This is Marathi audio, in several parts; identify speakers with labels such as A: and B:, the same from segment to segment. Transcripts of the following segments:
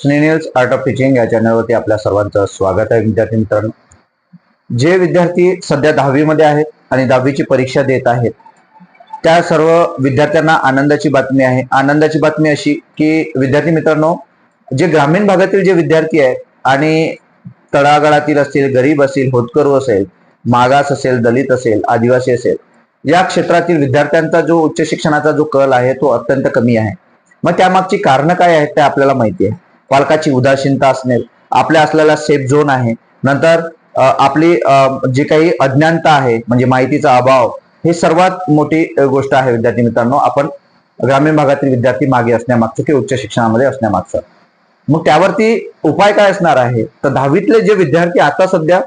A: स्नेनिल्स आर्ट ऑफ टीचिंग या चॅनलवरती आपल्या सर्वांचं स्वागत आहे विद्यार्थी मित्रांनो. जे विद्यार्थी सध्या दहावीमध्ये आहेत आणि दहावीची परीक्षा देत आहेत त्या सर्व विद्यार्थ्यांना आनंदाची बातमी आहे. आनंदाची बातमी अशी की विद्यार्थी मित्रांनो जे ग्रामीण भागातील जे विद्यार्थी आहेत आणि तळागाळातील असतील गरीब असतील होतकरू असेल मागास असेल दलित असेल आदिवासी असेल या क्षेत्रातील विद्यार्थ्यांचा जो उच्च शिक्षणाचा जो कल आहे तो अत्यंत कमी आहे. मग त्यामागची कारणं काय आहेत ते आपल्याला माहिती आहे. पालकाची उदासीनता असणे आपल्या असलेला सेफ झोन आहे. नंतर आपली जी काही अज्ञानता आहे म्हणजे माहितीचा अभाव हे सर्वात मोठी गोष्ट आहे विद्यार्थी मित्रांनो. आपण ग्रामीण भागातील विद्यार्थी मागे असण्यामागचं किंवा उच्च शिक्षणामध्ये असण्यामागचं. मग त्यावरती उपाय काय असणार आहे? तर दहावीतले जे विद्यार्थी आता सध्या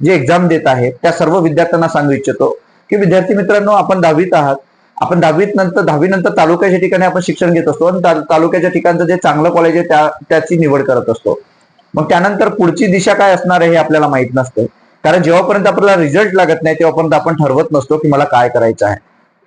A: जे एक्झाम देत आहेत त्या सर्व विद्यार्थ्यांना सांगू इच्छितो की विद्यार्थी मित्रांनो आपण दहावीत आहात. आपण दहावीत नंतर दहावी नंतर तालुक्याच्या ठिकाणी आपण शिक्षण घेत असतो आणि तालुक्याच्या ठिकाणचं जे चांगलं कॉलेज आहे त्या त्याची निवड करत असतो. मग त्यानंतर पुढची दिशा काय असणार आहे हे आपल्याला माहीत नसतं. कारण जेव्हापर्यंत आपल्याला रिझल्ट लागत नाही तेव्हापर्यंत आपण ठरवत नसतो की मला काय करायचं आहे.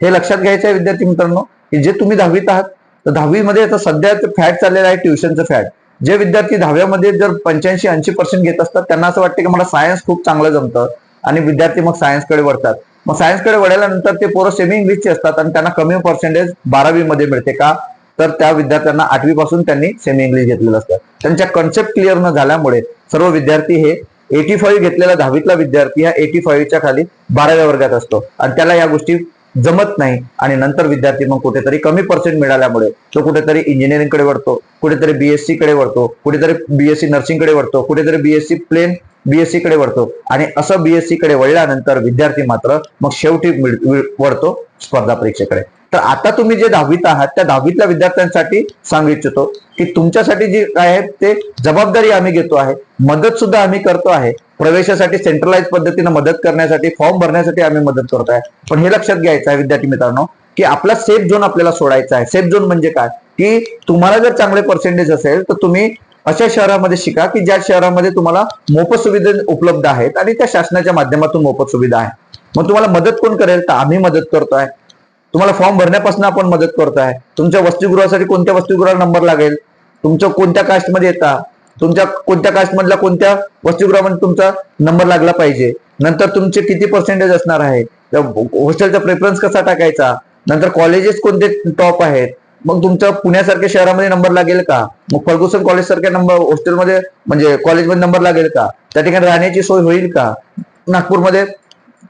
A: हे लक्षात घ्यायचं आहे विद्यार्थी मित्रांनो की जे तुम्ही दहावीत आहात तर दहावीमध्ये आता सध्या फॅट चाललेलं आहे ट्युशनचं फॅट जे विद्यार्थी दहाव्यामध्ये जर पंच्याऐंशी ऐंशी पर्सेंट घेत असतात त्यांना असं वाटतं की मला सायन्स खूप चांगलं जमतं आणि विद्यार्थी मग सायन्सकडे वळतात. मग सायन्सकडे वळल्यानंतर ते पोरं सेमी इंग्लिशचे असतात आणि त्यांना कमी पर्सेंटेज बारावी मध्ये मिळते का? तर त्या विद्यार्थ्यांना आठवी पासून त्यांनी सेमी इंग्लिश घेतलेलं असतं. त्यांच्या कन्सेप्ट क्लिअर न झाल्यामुळे सर्व विद्यार्थी हे एटी फाईव्ह घेतलेला दहावीतला विद्यार्थी हा एटी फाईव्हच्या खाली बाराव्या वर्गात असतो. आणि त्याला या गोष्टी जमत नाही आणि नंतर विद्यार्थी मग कुठेतरी कमी पर्सेंट मिळाल्यामुळे तो कुठेतरी इंजिनिअरिंगकडे वळतो कुठेतरी बीएससी कडे वळतो कुठेतरी बीएससी नर्सिंगकडे वळतो कुठेतरी बीएससी प्लेन बीएससी कडे वळतो. आणि असं बीएससी कडे वळल्यानंतर विद्यार्थी मात्र मग शेवटी वळतो स्पर्धा परीक्षेकडे. तर आता तुम्ही जे दहावीत आहात त्या दहावीतल्या विद्यार्थ्यांसाठी सांगू इच्छितो की तुमच्यासाठी जे काय आहे ते जबाबदारी आम्ही घेतो आहे मदत सुद्धा आम्ही करतो आहे. प्रवेशासाठी सेंट्रलाइज पद्धतीने मदत करण्यासाठी फॉर्म भरण्यासाठी आम्ही मदत करतो आहे पण हे लक्षात घ्यायचं आहे विद्यार्थी मित्रांनो की आपला सेफ झोन आपल्याला सोडायचा आहे. सेफ झोन म्हणजे काय? की तुम्हाला जर चांगले पर्सेंटेज असेल तर तुम्ही अशा शहरामध्ये शिका की ज्या शहरामध्ये तुम्हाला मोफत सुविधा उपलब्ध आहेत आणि त्या शासनाच्या माध्यमातून मोफत सुविधा आहे मग तुम्हाला मदत कोण करेल? तर आम्ही मदत करतोय. तुम्हाला फॉर्म भरण्यापासून आपण मदत करतोय. तुमच्या वसतिगृहासाठी कोणत्या वसतिगृहाला नंबर लागेल? तुमचं कोणत्या कास्टमध्ये येता? तुमच्या कोणत्या कास्टमधला कोणत्या वसतिगृहामध्ये तुमचा नंबर लागला पाहिजे? नंतर तुमचे किती पर्सेंटेज असणार आहे? हॉस्टेलचा प्रेफरन्स कसा टाकायचा? नंतर कॉलेजेस कोणते टॉप आहेत? मग तुमचा पुण्यासारख्या शहरामध्ये नंबर लागेल का? मग फर्गुसन कॉलेज सारख्या नंबर हॉस्टेलमध्ये म्हणजे कॉलेजमध्ये नंबर लागेल का? त्या ठिकाणी राहण्याची सोय होईल का? नागपूरमध्ये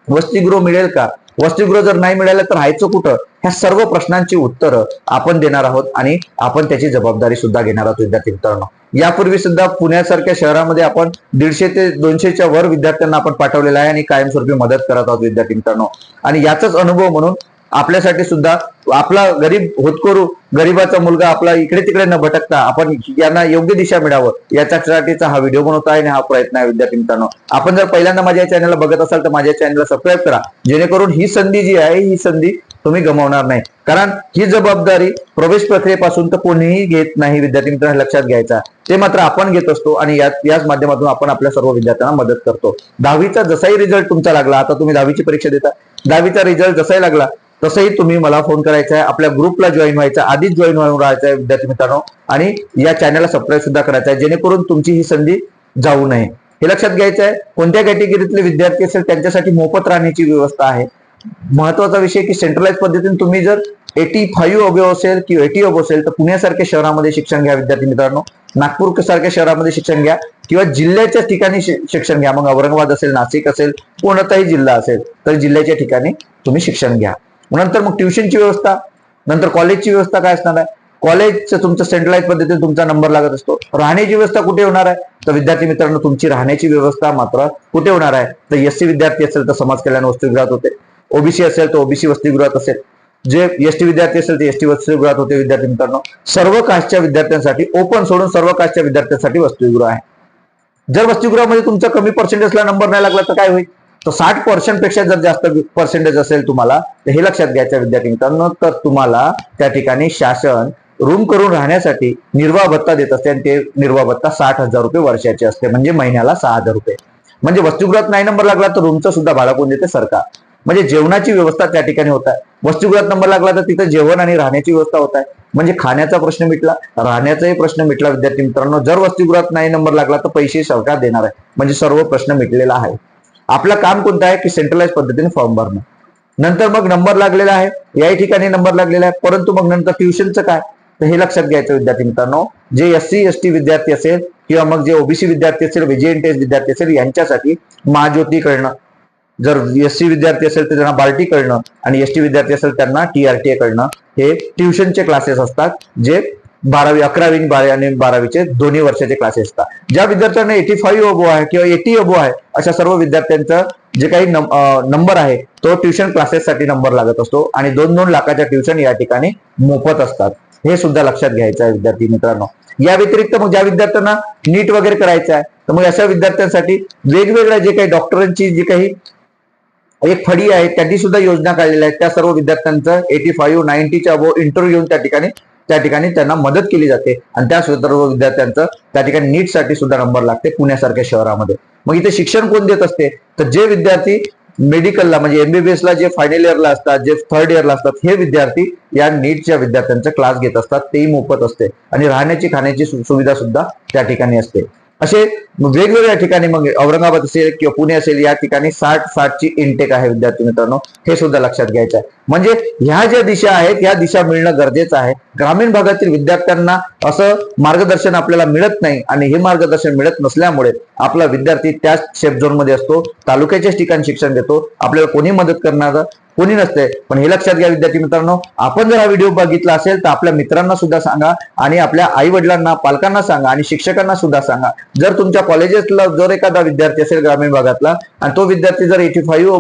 A: वसतिगृह मिळेल का? वसतिगृह जर नाही मिळालं तर राहायचं कुठं? ह्या सर्व प्रश्नांची उत्तरं आपण देणार आहोत आणि आपण त्याची जबाबदारी सुद्धा घेणार आहोत विद्यार्थी मित्रांनो. यापूर्वी सुद्धा पुण्यासारख्या शहरामध्ये आपण दीडशे ते दोनशेच्या वर विद्यार्थ्यांना आपण पाठवलेलं आहे आणि कायमस्वरूपी मदत करत आहोत विद्यार्थी मित्रांनो. आणि याचाच अनुभव म्हणून आपल्यासाठी सुद्धा आपला गरीब होतकरू गरीबाचा मुलगा आपला इकडे तिकडे न भटकता आपण यांना योग्य दिशा मिळावं याच्यासाठीचा हा व्हिडिओ बनवतो आहे आणि हा प्रयत्न आहे विद्यार्थी मित्रांनो. आपण जर पहिल्यांदा माझ्या चॅनलला बघत असाल तर माझ्या चॅनलला सबस्क्राईब करा. जेणेकरून ही संधी जी आहे ही संधी तुम्ही गमावणार नाही. कारण ही जबाबदारी प्रवेश प्रक्रियेपासून तर कोणीही घेत नाही विद्यार्थी मित्रांनो लक्षात घ्यायचा. ते मात्र आपण घेत असतो आणि याच माध्यमातून आपण आपल्या सर्व विद्यार्थ्यांना मदत करतो. दहावीचा जसाही रिझल्ट तुमचा लागला आता तुम्ही दहावीची परीक्षा देता. दहावीचा रिझल्ट जसाही लागला तसंही तुम्ही मला फोन करायचा आहे आपल्या ग्रुपला जॉईन व्हायचं आधीच जॉईन व्हायला राहायचं आहे विद्यार्थी मित्रांनो. आणि या चॅनलला सबस्क्राईब सुद्धा करायचं आहे जेणेकरून तुमची ही संधी जाऊ नये. हे लक्षात घ्यायचं आहे कोणत्या कॅटेगरीतले विद्यार्थी असेल त्यांच्यासाठी मोफत राहण्याची व्यवस्था आहे. महत्त्वाचा विषय की सेंट्रलाइज पद्धतीने तुम्ही जर एटी फाईव्ह अबो असेल किंवा एटी अबो असेल तर पुण्यासारख्या शहरामध्ये शिक्षण घ्या विद्यार्थी मित्रांनो. नागपूर सारख्या शहरामध्ये शिक्षण घ्या किंवा जिल्ह्याच्या ठिकाणी शिक्षण घ्या. मग औरंगाबाद असेल नाशिक असेल कोणताही जिल्हा असेल तर जिल्ह्याच्या ठिकाणी तुम्ही शिक्षण घ्या. नंतर मग ट्युशनची व्यवस्था नंतर कॉलेजची व्यवस्था काय असणार आहे? कॉलेजचं तुमचं सेंट्रलाइज पद्धतीने तुमचा नंबर लागत असतो. राहण्याची व्यवस्था कुठे होणार आहे? तर विद्यार्थी मित्रांनो तुमची राहण्याची व्यवस्था मात्र कुठे होणार आहे? तर एस विद्यार्थी असेल तर समाज कल्याण वसतिगृहात होते. ओबीसी असेल तर ओबीसी वसतिगृहात असेल. जे एसटी विद्यार्थी असेल ते एसटी वसतिगृहात होते विद्यार्थी मित्रांनो. सर्व कास्टच्या विद्यार्थ्यांसाठी ओपन सोडून सर्व कास्टच्या विद्यार्थ्यांसाठी वसतिगृह आहे. जर वसतिगृहामध्ये तुमचा कमी पर्सेंटेजला नंबर नाही लागला तर काय होईल? तर साठ पर्सेंटपेक्षा जर जास्त पर्सेंटेज असेल तुम्हाला तर हे लक्षात घ्यायचं विद्यार्थी मित्रांनो. तर तुम्हाला त्या ठिकाणी शासन रूम करून राहण्यासाठी निर्वाह भत्ता देत असते आणि ते निर्वाह भत्ता साठ हजार रुपये वर्षाचे असते म्हणजे महिन्याला सहा हजार रुपये. म्हणजे वस्तुगृहात नाही नंबर लागला तर रूमचं सुद्धा भाडा कोण देते सरकार. म्हणजे जेवणाची व्यवस्था त्या ठिकाणी होत आहे. वस्तुगृहात नंबर लागला तर तिथं जेवण आणि राहण्याची व्यवस्था होत आहे. म्हणजे खाण्याचा प्रश्न मिटला राहण्याचाही प्रश्न मिटला विद्यार्थी मित्रांनो. जर वस्तुगृहात नाही नंबर लागला तर पैसे सरकार देणार आहे. म्हणजे सर्व प्रश्न मिटलेला आहे. आपलं काम कोणतं आहे? की सेंट्रलाइज पद्धतीने फॉर्म भरणं. नंतर मग नंबर लागलेला आहे. याही ठिकाणी नंबर लागलेला आहे. परंतु मग नंतर ट्युशनचं काय? तर हे लक्षात घ्यायचं विद्यार्थी मित्रांनो. जे एस सी एस टी विद्यार्थी असेल किंवा मग जे ओबीसी विद्यार्थी असेल व्हीजीएनटीएस विद्यार्थी असेल यांच्यासाठी महाज्योती कळणं जर एस सी विद्यार्थी असेल तर त्यांना बार्टी कळणं आणि एस टी विद्यार्थी असेल त्यांना टीआरटीए कळणं हे ट्युशनचे क्लासेस असतात जे बारावी अकरावी आणि बारावी आणि बारावीचे दोन्ही वर्षाचे क्लासेस असतात. ज्या विद्यार्थ्यांना एटी फाईव्ह अबो आहे किंवा एटी अबो आहे अशा सर्व विद्यार्थ्यांचं जे काही नंबर आहे तो ट्युशन क्लासेससाठी नंबर लागत असतो आणि दोन दोन लाखाच्या ट्युशन या ठिकाणी मोफत असतात. हे सुद्धा लक्षात घ्यायचं आहे विद्यार्थी मित्रांनो. या व्यतिरिक्त मग ज्या विद्यार्थ्यांना नीट वगैरे करायचं आहे तर मग अशा विद्यार्थ्यांसाठी वेगवेगळ्या जे काही डॉक्टरांची जी काही एक फडी आहे त्यांनी सुद्धा योजना काढलेल्या आहेत. त्या सर्व विद्यार्थ्यांचं एटी फाईव्ह नाईन्टीच्या अबो इंटरव्ह्यू घेऊन त्या ठिकाणी त्या ठिकाणी त्यांना मदत केली जाते. आणि त्या सर्व विद्यार्थ्यांचं त्या ठिकाणी नीटसाठी सुद्धा नंबर लागते पुण्यासारख्या शहरामध्ये. मग इथे शिक्षण कोण देत असते? तर जे विद्यार्थी मेडिकलला म्हणजे एमबीबीएसला जे फायनल इयरला असतात जे थर्ड इयरला असतात हे विद्यार्थी या नीटच्या विद्यार्थ्यांचा क्लास घेत असतात. तेही मोफत असते. आणि राहण्याची खाण्याची सुविधा सुद्धा त्या ठिकाणी असते. असे वेगवेगळ्या ठिकाणी मग औरंगाबाद असेल किंवा पुणे असेल या ठिकाणी साठ साठची इनटेक आहे विद्यार्थी मित्रांनो. हे सुद्धा लक्षात घ्यायचं आहे. म्हणजे ह्या ज्या दिशा आहेत या दिशा मिळणं गरजेचं आहे. ग्रामीण भागातील विद्यार्थ्यांना असं मार्गदर्शन आपल्याला मिळत नाही आणि हे मार्गदर्शन मिळत नसल्यामुळे आपला विद्यार्थी त्याच सेफ झोनमध्ये असतो. तालुक्याच्याच ठिकाणी शिक्षण घेतो. आपल्याला कोणी मदत करणार? कोणी नसते. पण हे लक्षात घ्या विद्यार्थी मित्रांनो आपण जर हा व्हिडिओ बघितला असेल तर आपल्या मित्रांना सुद्धा सांगा आणि आपल्या आई वडिलांना पालकांना सांगा आणि शिक्षकांना सुद्धा सांगा. जर तुमच्या कॉलेजेसला जर एखादा विद्यार्थी असेल ग्रामीण भागातला आणि तो विद्यार्थी जर एटी फाईव्ह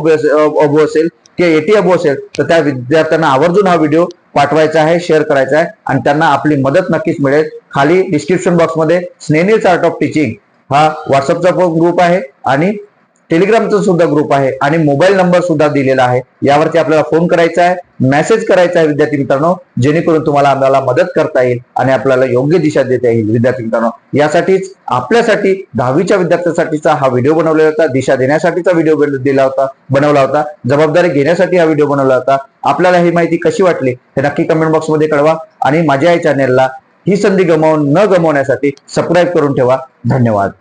A: अबो असेल किंवा एटी अबो असेल तर त्या विद्यार्थ्यांना आवर्जून हा व्हिडिओ पाठवायचा आहे शेअर करायचा आहे आणि त्यांना आपली मदत नक्कीच मिळेल. खाली डिस्क्रिप्शन बॉक्समध्ये स्नेनिल्स आर्ट ऑफ टीचिंग हा व्हॉट्सअपचा ग्रुप आहे आणि टेलिग्रामचा सुद्धा ग्रुप आहे आणि मोबाईल नंबर सुद्धा दिलेला आहे. यावरती आपल्याला फोन करायचा आहे मेसेज करायचा आहे विद्यार्थी मित्रांनो जेणेकरून तुम्हाला आम्हाला मदत करता येईल आणि आपल्याला योग्य दिशा देता येईल विद्यार्थी मित्रांनो. यासाठीच आपल्यासाठी दहावीच्या विद्यार्थ्यांसाठीचा हा व्हिडिओ बनवलेला होता दिशा देण्यासाठीचा व्हिडिओ दिला होता बनवला होता जबाबदारी घेण्यासाठी हा व्हिडिओ बनवला होता. आपल्याला ही माहिती कशी वाटली हे नक्की कमेंट बॉक्समध्ये कळवा आणि माझ्या या चॅनेलला ही संधी गमावून न गमावण्यासाठी सबस्क्राईब करून ठेवा. धन्यवाद.